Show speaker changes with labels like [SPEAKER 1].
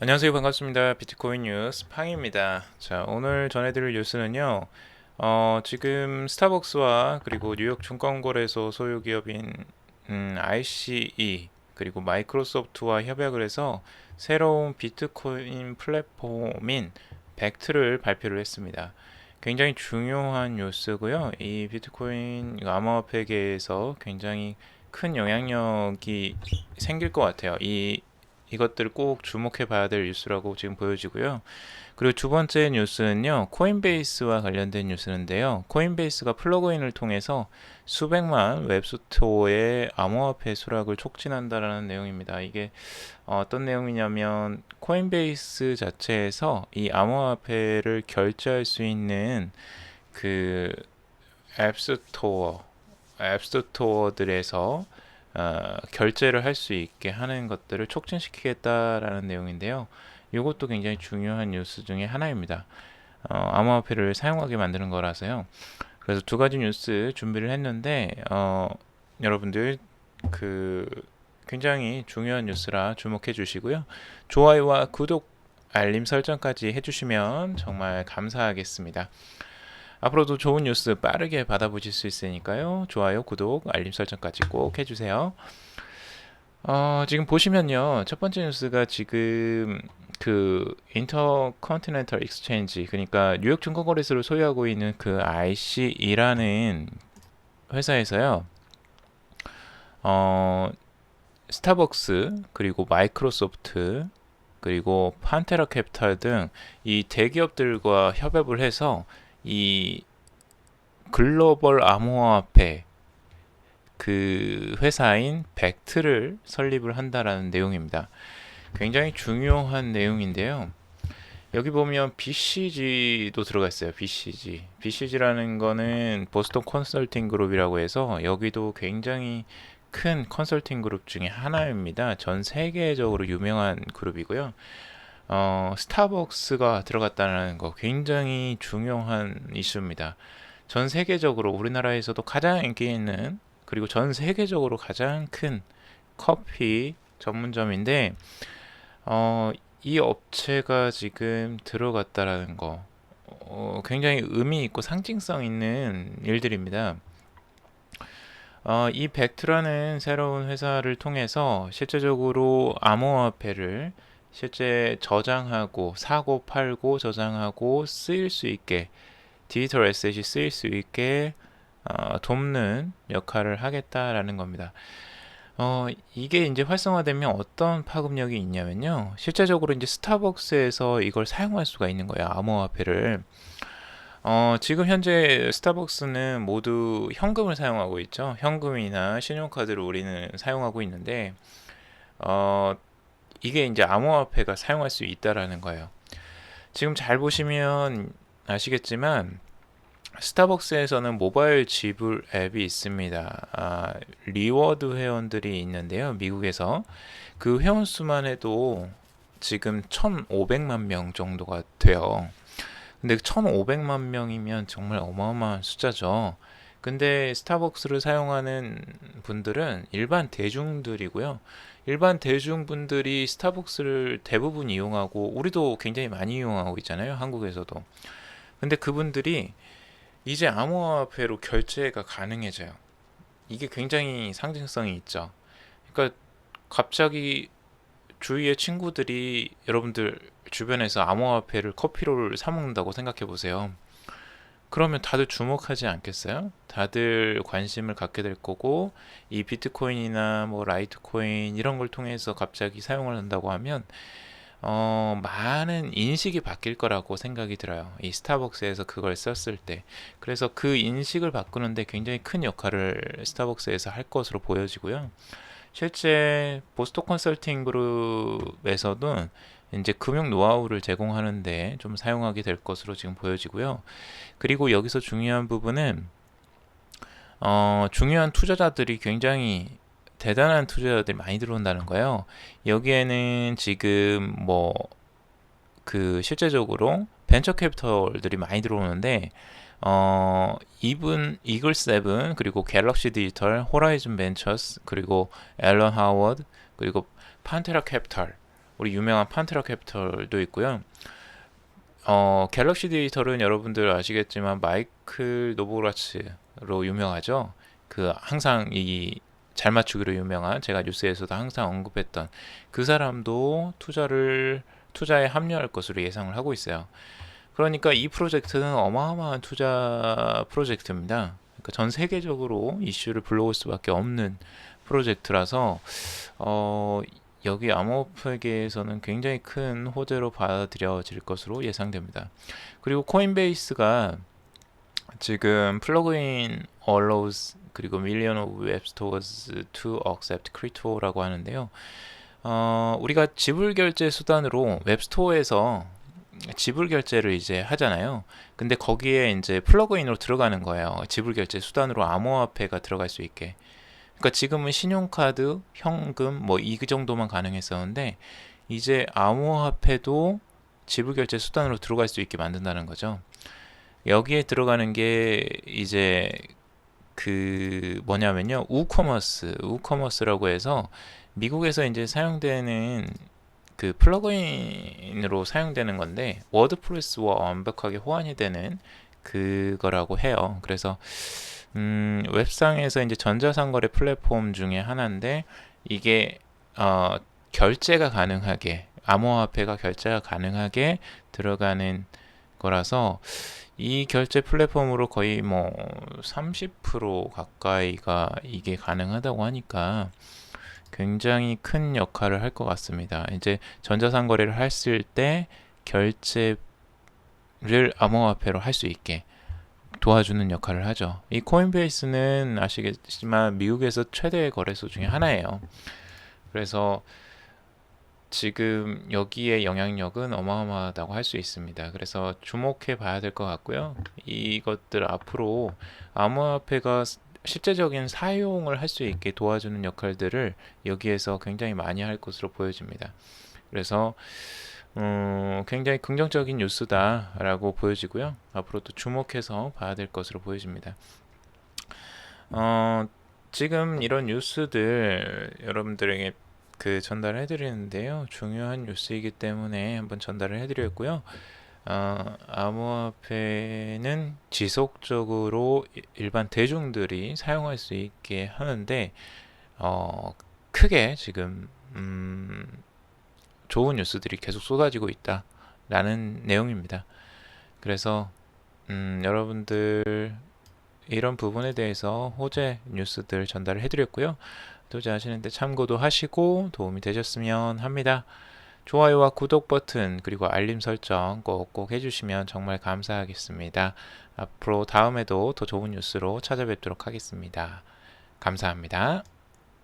[SPEAKER 1] 안녕하세요. 반갑습니다. 비트코인 뉴스 팡입니다. 자, 오늘 전해드릴 뉴스는요. 어, 지금 스타벅스와 그리고 뉴욕 증권거래소 소유 기업인 음, ICE 그리고 마이크로소프트와 협약을 해서 새로운 비트코인 플랫폼인 벡트를 발표를 했습니다. 굉장히 중요한 뉴스고요. 이 비트코인 암호화폐계에서 굉장히 큰 영향력이 생길 것 같아요. 이 이것들을 꼭 주목해 봐야 될 뉴스라고 지금 보여지고요. 그리고 두 번째 뉴스는요, 코인베이스와 관련된 뉴스인데요. 코인베이스가 플러그인을 통해서 수백만 웹스토어의 암호화폐 수락을 촉진한다라는 내용입니다. 이게 어떤 내용이냐면 코인베이스 자체에서 이 암호화폐를 결제할 수 있는 그 앱스토어, 앱스토어들에서 어, 결제를 할 수 있게 하는 것들을 촉진시키겠다라는 내용인데요. 이것도 굉장히 중요한 뉴스 중에 하나입니다. 어, 암호화폐를 사용하게 만드는 거라서요. 그래서 두 가지 뉴스 준비를 했는데 어, 여러분들 그 굉장히 중요한 뉴스라 주목해 주시고요. 좋아요와 구독, 알림 설정까지 해주시면 정말 감사하겠습니다. 앞으로도 좋은 뉴스 빠르게 받아보실 수 있으니까요. 좋아요, 구독, 알림 설정까지 꼭 해주세요. 어, 지금 보시면요. 첫 번째 뉴스가 지금 그 인터컨티넨탈 익스체인지 그러니까 뉴욕 증권거래소를 소유하고 있는 그 IC이라는 회사에서요. 어, 스타벅스 그리고 마이크로소프트 그리고 판테라 캐피탈 등 이 대기업들과 협업을 해서 이 글로벌 암호화폐 그 회사인 벡트를 설립을 한다라는 내용입니다. 굉장히 중요한 내용인데요. 여기 보면 BCG도 들어가 있어요. BCG. BCG라는 거는 보스턴 컨설팅 그룹이라고 해서 여기도 굉장히 큰 컨설팅 그룹 중에 하나입니다. 전 세계적으로 유명한 그룹이고요. 어, 스타벅스가 들어갔다는 거 굉장히 중요한 이슈입니다. 전 세계적으로 우리나라에서도 가장 인기 있는 그리고 전 세계적으로 가장 큰 커피 전문점인데 어, 이 업체가 지금 들어갔다라는 거 어, 굉장히 의미 있고 상징성 있는 일들입니다. 어, 이 벡트라는 새로운 회사를 통해서 실제적으로 암호화폐를 실제 저장하고 사고 팔고 저장하고 쓰일 수 있게 디지털 에셋이 쓰일 수 있게 어, 돕는 역할을 하겠다라는 겁니다. 어, 이게 이제 활성화되면 어떤 파급력이 있냐면요. 실제적으로 이제 스타벅스에서 이걸 사용할 수가 있는 거예요. 암호화폐를. 어, 지금 현재 스타벅스는 모두 현금을 사용하고 있죠. 현금이나 신용카드를 우리는 사용하고 있는데, 어, 이게 이제 암호화폐가 사용할 수 있다라는 거예요. 지금 잘 보시면 아시겠지만 스타벅스에서는 모바일 지불 앱이 있습니다. 아, 리워드 회원들이 있는데요. 미국에서 그 회원 수만 해도 지금 1,500만 명 정도가 돼요. 근데 1,500만 명이면 정말 어마어마한 숫자죠. 근데 스타벅스를 사용하는 분들은 일반 대중들이고요. 일반 대중분들이 스타벅스를 대부분 이용하고 우리도 굉장히 많이 이용하고 있잖아요. 한국에서도. 근데 그분들이 이제 암호화폐로 결제가 가능해져요. 이게 굉장히 상징성이 있죠. 그러니까 갑자기 주위의 친구들이 여러분들 주변에서 암호화폐를 커피로를 사 먹는다고 생각해 보세요. 그러면 다들 주목하지 않겠어요? 다들 관심을 갖게 될 거고 이 비트코인이나 뭐 라이트코인 이런 걸 통해서 갑자기 사용을 한다고 하면 어, 많은 인식이 바뀔 거라고 생각이 들어요. 이 스타벅스에서 그걸 썼을 때. 그래서 그 인식을 바꾸는데 굉장히 큰 역할을 스타벅스에서 할 것으로 보여지고요. 실제 보스토 컨설팅 그룹에서도 이제 금융 노하우를 제공하는데 좀 사용하게 될 것으로 지금 보여지고요. 그리고 여기서 중요한 부분은 어, 중요한 투자자들이 굉장히 대단한 투자자들이 많이 들어온다는 거예요. 여기에는 지금 뭐 그 실제적으로 벤처 캐피털들이 많이 들어오는데 어, 이분 이글 세븐 그리고 갤럭시 디지털, 호라이즌 벤처스 그리고 앨런 하워드 그리고 판테라 캐피털 우리 유명한 판테라 캐피털도 있고요. 어, 갤럭시 디지털은 여러분들 아시겠지만 마이클 노보라츠로 유명하죠. 그 항상 이 잘 맞추기로 유명한 제가 뉴스에서도 항상 언급했던 그 사람도 투자를 투자에 합류할 것으로 예상을 하고 있어요. 그러니까 이 프로젝트는 어마어마한 투자 프로젝트입니다. 그러니까 전 세계적으로 이슈를 불러올 수밖에 없는 프로젝트라서 어, 여기 암호화폐계에서는 굉장히 큰 호재로 받아들여질 것으로 예상됩니다. 그리고 코인베이스가 지금 플러그인 allows 그리고 million of web stores to accept crypto라고 하는데요. 어, 우리가 지불 결제 수단으로 웹스토어에서 지불 결제를 이제 하잖아요. 근데 거기에 이제 플러그인으로 들어가는 거예요. 지불 결제 수단으로 암호화폐가 들어갈 수 있게. 그러니까 지금은 신용카드, 현금 뭐 이 정도만 가능했었는데 이제 암호화폐도 지불 결제 수단으로 들어갈 수 있게 만든다는 거죠. 여기에 들어가는 게 이제 그 뭐냐면요. 우커머스, 우커머스라고 해서 미국에서 이제 사용되는 그 플러그인으로 사용되는 건데 워드프레스와 완벽하게 호환이 되는 그거라고 해요. 그래서 음, 웹상에서 이제 전자상거래 플랫폼 중에 하나인데 이게 어, 결제가 가능하게 암호화폐가 결제가 가능하게 들어가는 거라서 이 결제 플랫폼으로 거의 뭐 30% 가까이가 이게 가능하다고 하니까 굉장히 큰 역할을 할 것 같습니다. 이제 전자상거래를 했을 때 결제 를 암호화폐로 할 수 있게 도와주는 역할을 하죠. 이 코인베이스는 아시겠지만 미국에서 최대 거래소 중에 하나예요. 그래서 지금 여기에 영향력은 어마어마하다고 할 수 있습니다. 그래서 주목해 봐야 될 것 같고요. 이것들 앞으로 암호화폐가 실제적인 사용을 할 수 있게 도와주는 역할들을 여기에서 굉장히 많이 할 것으로 보여집니다. 그래서 음, 굉장히 긍정적인 뉴스다라고 보여지고요. 앞으로도 주목해서 봐야 될 것으로 보여집니다. 어, 지금 이런 뉴스들 여러분들에게 그 전달해 드리는데요. 중요한 뉴스이기 때문에 한번 전달을 해 드렸고요. 어, 암호화폐는 지속적으로 이- 일반 대중들이 사용할 수 있게 하는데 어, 크게 지금 음, 좋은 뉴스들이 계속 쏟아지고 있다라는 내용입니다. 그래서 음, 여러분들 이런 부분에 대해서 호재 뉴스들 전달을 해드렸고요. 투자하시는데 참고도 하시고 도움이 되셨으면 합니다. 좋아요와 구독 버튼 그리고 알림 설정 꼭꼭 해주시면 정말 감사하겠습니다. 앞으로 다음에도 더 좋은 뉴스로 찾아뵙도록 하겠습니다. 감사합니다.